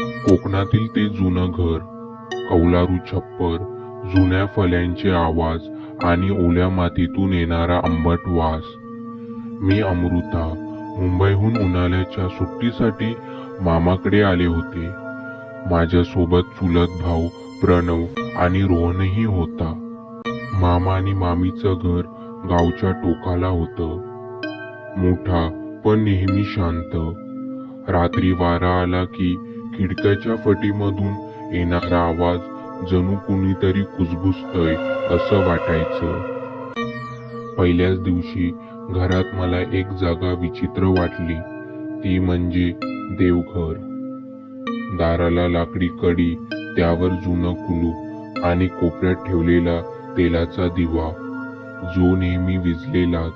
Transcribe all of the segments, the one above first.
कोकणातील ते जुनं घर कौलारू छप्पर जुन्या फल्यांचे आवाज आणि ओल्या मातीतून येणारा आंबट वास. मी अमृता मुंबईहून उन्हाळ्याच्या सुट्टीसाठी मामाकडे आले होते. माझ्यासोबत चुलत भाऊ प्रणव आणि रोहनही होता. मामा आणि मामीचं घर गावच्या टोकाला होतं. मोठा पण नेहमी शांत. रात्री वारा आला की खिडक्याच्या फटीमधून येणारा आवाज जणू कुणीतरी कुजबुजतय असं वाटायचं. पहिल्याच दिवशी घरात मला एक जागा विचित्र वाटली. ती म्हणजे देवघर. दाराला लाकडी कडी त्यावर जुनं कुलूप आणि कोपऱ्यात ठेवलेला तेलाचा दिवा. जो नेहमी विजलेलाच.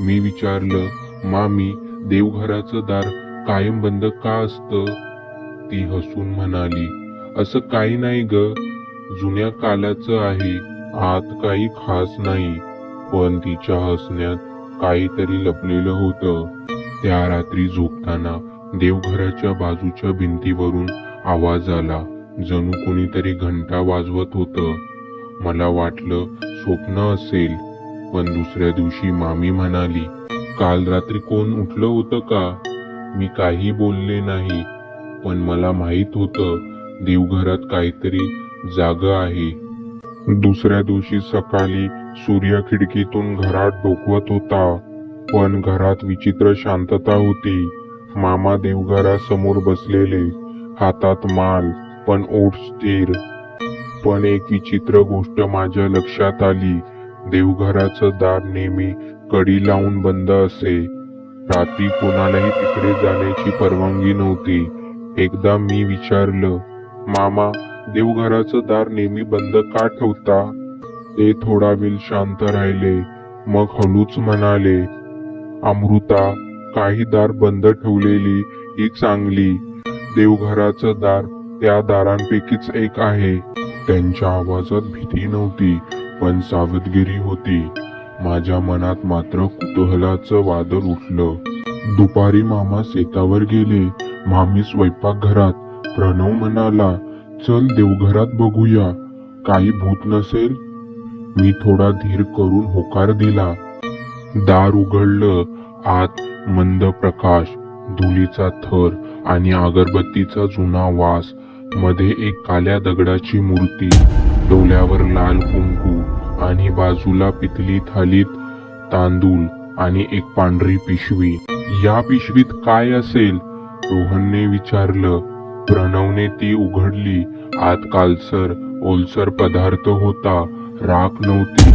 मी विचारलं मामी देवघराचं दार कायम बंद का असतं? ती हसून म्हणाली असं काही नाही ग. जुन्या कालाचं आहे आत काही खास नाही. पण तिच्या हसण्यात काहीतरी लपलेलं होतं. त्या रात्री झोपताना देवघराच्या बाजूच्या भिंतीवरून आवाज आला जणू कोणीतरी घंटा वाजवत होतं. मला वाटलं स्वप्न असेल. पण दुसऱ्या दिवशी मामी म्हणाली काल रात्री कोण उठलं होतं का? मी काही बोलले नाही. पण मला माहीत होतं देवघरात काहीतरी जाग आहे. दुसऱ्या दिवशी सकाळी सूर्य खिडकीतून घरात डोकवत होता पण घरात विचित्र शांतता होती. मामा देवघरासमोर बसलेले हातात माल पण ओठ स्थिर. पण एक विचित्र गोष्ट माझ्या लक्षात आली देवघराचं दार नेहमी कडी लावून बंद असे. रात्री कोणालाही तिकडे जाण्याची परवानगी नव्हती. एकदा मी विचारलं मामा देवघराचं दार नेहमी बंद का ठेवता? ते थोडा वेळ शांत राहिले. मग हळूच म्हणाले अमृता काही दार बंद ठेवलेली ही चांगली. देवघराचं दार त्या दारांपैकीच एक आहे. त्यांच्या आवाजात भीती नव्हती पण सावधगिरी होती. माझ्या मनात मात्र कुतूहलाचं वादळ उठलं. दुपारी मामा शेतावर गेले. मामी स्वयंपाकघरात प्रणव म्हणाला चल देवघरात बघूया. काही भूत नसेल? मी थोडा धीर करून होकार दिला. दार उघडलं. आत मंद प्रकाश धुलीचा थर आणि अगरबत्तीचा जुना वासमध्ये एक काल्या दगडाची मूर्ती डोल्यावर लाल कुंकू आणि बाजूला पितली थालीत तांदूळ आणि एक पांढरी पिशवी. या पिशवीत काय असेल? रोहनने विचारलं प्रणवने ती उघडली. आत कालसर ओलसर पदार्थ होता. राख नव्हती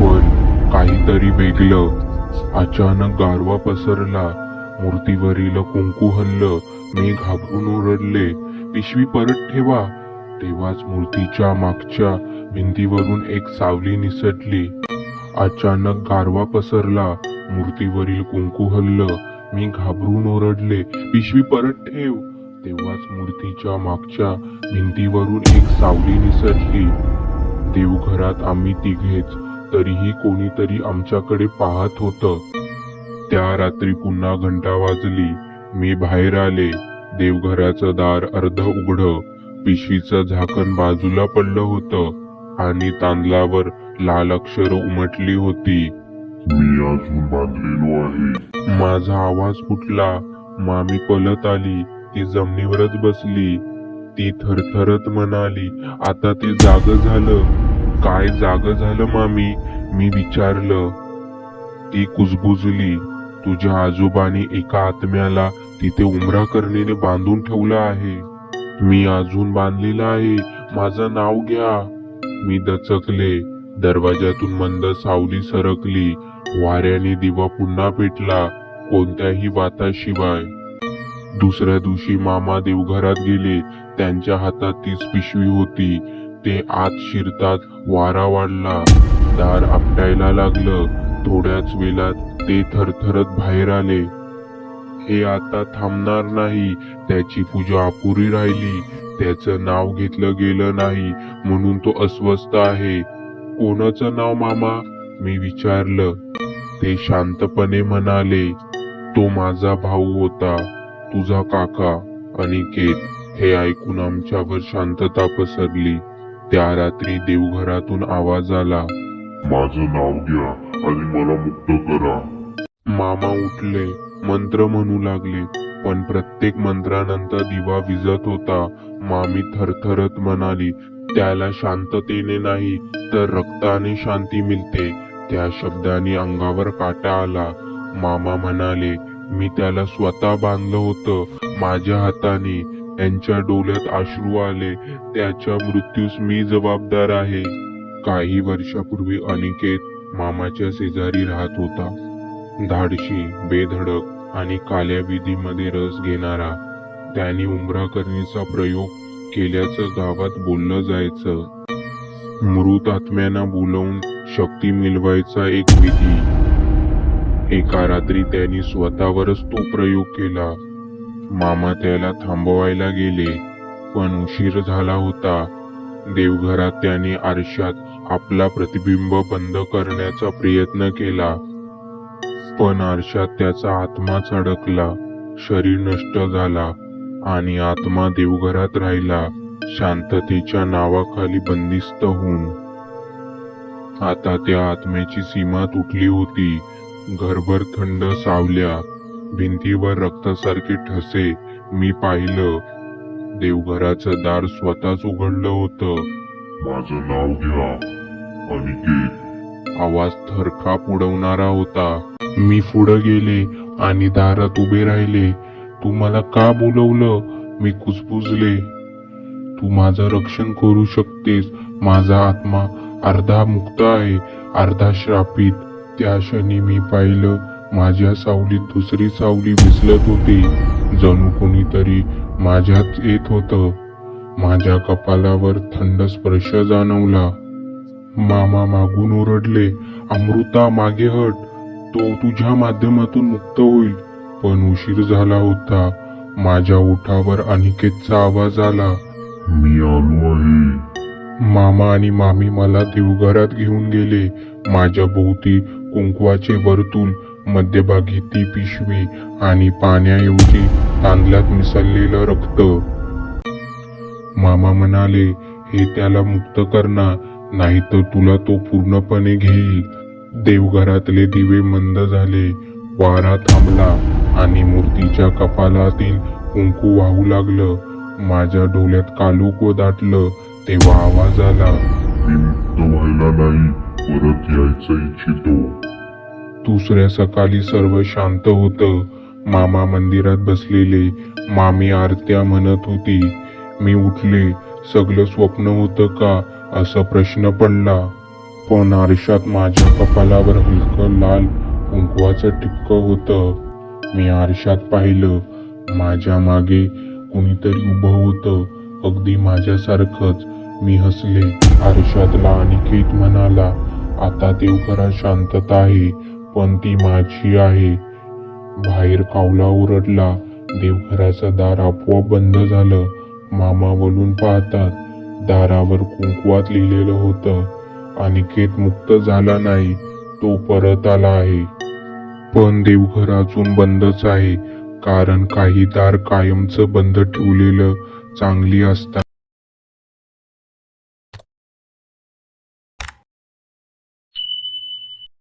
पण काहीतरी वेगळं. अचानक गारवा पसरला. मूर्तीवरील कुंकू हल्लं. मी घाबरून ओरडले पिशवी परत ठेवा. तेव्हाच मूर्तीच्या मागच्या भिंतीवरून एक सावली निसटली. अचानक गारवा पसरला. मूर्तीवरील कुंकू हल्लं. मी घाबरून ओरडले. पिशवी परत ठेव. तेव्हाच मूर्तीच्या मागच्या भिंतीवरून एक सावली निसरली देवघरात आम्ही तिघेच. तरीही कोणीतरी आमच्याकडे पाहत होतं. त्या रात्री पुन्हा घंटा वाजली. मी बाहेर आले. देवघराचं दार अर्ध उघड. पिशवीचं झाकण बाजूला पडलं होतं आणि तांदलावर लाल अक्षर उमटली होती. मी अजून बांधलेलो आहे. माझा आवाज फुटला. मामी पलत आली. ती जमिनीवरच बसली. ती थरथरत म्हणाली आता ते जाग झालं. काय जाग झालं मामी? मी विचारलं. ती कुजबुजली. तुझ्या आजोबांनी एका आत्म्याला तिथे उमरा करणीने बांधून ठेवलं आहे. मी अजून बांधलेला आहे. माझं नाव घ्या. मी दचकले. दरवाजातून मंद सावली सरकली. वाऱ्याने दिवा पुन्हा पेटला कोणत्याही वाताशिवाय. दुसऱ्या दिवशी मामा देवघरात गेले. त्यांच्या हातात तीच पिशवी होती. ते आत शिरतात वारा वाढला. दार आपटायला लागलं. थोड्याच वेळात ते थरथरत बाहेर आले. हे आता थांबणार नाही. त्याची पूजा अपुरी राहिली. त्याचं नाव घेतलं गेलं नाही. म्हणून तो अस्वस्थ आहे. कोणाचं नाव मामा? मी विचारलं. ते शांतपणे म्हणाले तो माझा भाऊ होता तुझा काका अनिकेत हे ऐकून आमच्यावर शांतता पसरली. त्या रात्री देवघरातून आवाज आला माझं नाव घ्या आणि मला मुक्त करा. मामा उठले मंत्र म्हणू लागले पण प्रत्येक मंत्रानंतर दिवा विजत होता. मामी थरथरत म्हणाली त्याला शांततेने नाही तर रक्ताने शांती मिळते. त्या शब्दाने अंगावर काटा आला. मामा म्हणाले मी त्याला स्वतः बांधलं होतं माझ्या हाताने. त्यांच्या डोळ्यात अश्रू आले. त्याच्या मृत्यूस मी जबाबदार आहे. काही वर्षापूर्वी अनिकेत मामाच्या शेजारी राहत होता. धाडशी बेधडक आणि काल्या विधीमध्ये रस घेणारा. त्याने उमरा करणीचा प्रयोग केल्याचं गावात बोललं जायचं. मृत आत्म्यांना बोलवून शक्ती मिळवायचा एक विधी. एका रात्री त्यांनी स्वतःवरच तो प्रयोग केला. मामा त्याला थांबवायला गेले पण उशीर झाला होता. देवघरात त्याने आरशात आपला प्रतिबिंब बंद करण्याचा प्रयत्न केला. पण आरशात त्याचा आत्माच अडकला शरीर नष्ट झाला. आणि आत्मा देवघरात राहिला. शांततेच्या नावाखाली बंदिस्त होऊन. आता त्या आत्म्याची सीमा तुटली होती. घरभर थंड सावल्या. भिंतीवर रक्तासारखे ठसे. मी पाहिलं. देवघराचं दार स्वतःच उघडलं होतं. माझं नाव घ्या. अनिकेत आवाज थरकाप उडवणारा होता. मी पुढं गेले आणि दारात उभे राहिले. तू मला का बोलवलं? मी कुजबुजले. तू माझं रक्षण करू शकतेस. माझा आत्मा अर्धा मुक्त आहे अर्धा श्रापित त्या क्षणी मी पाहिलं माझ्या सावलीत दुसरी सावली विसलत होती. जणू कोणीतरी माझ्यात येत होतं. माझ्या कपालावर थंड स्पर्श जाणवला. मामा मागून ओरडले अमृता मागे हट. तो तुझ्या माध्यमातून मुक्त होईल. पण उशीर झाला होता. माझ्या ओठावर अनिकेतचा आवाज आला. मी आलो आहे. मामा आणि मामी मला देवघरात घेऊन गेले. माझ्या भोवती कुंकवाचे वर्तुळ मध्यभागी ती पिशवी आणि पाण्याऐवजी तांदळात मिसळलेलं रक्त. मामा म्हणाले हे त्याला मुक्त करणार नाही तर तुला तो पूर्णपणे घेईल. देवघरातले दिवे मंद झाले. वारा थांबला. आणि मूर्तीच्या कपालातील कुंकू वाहू लागलं. माझ्या डोळ्यात कालूक दाटलं. तेव्हा आवाज आला. मी मुक्त व्हायला नाही परत यायचं इच्छितो. दुसऱ्या सकाळी सर्व शांत होतं. मामा मंदिरात बसलेले. मामी आरत्या म्हणत होती मी उठले. सगळं स्वप्न होतं का? असा प्रश्न पडला. पण आरशात माझ्या कपालावर हलकं लाल कुंकवाचं टिपक होतं. मी आरशात पाहिलं. माझ्या मागे कुणीतरी उभं होतं. अगदी माझ्यासारखंच मी हसले. आरशातला अनिकेत म्हणाला आता देवघरात शांतता आहे पण ती माझी आहे. बाहेर कावला ओरडला. देवघराचं दार आपोआप बंद झालं. मामा वळून पाहतात दारावर कुंकवात लिहिलेलं होतं अनिकेत मुक्त झाला नाही तो परत आला आहे. पण देवघर अजून बंदच आहे. कारण काही दार कायमचं बंद ठेवलेलं चांगली असतात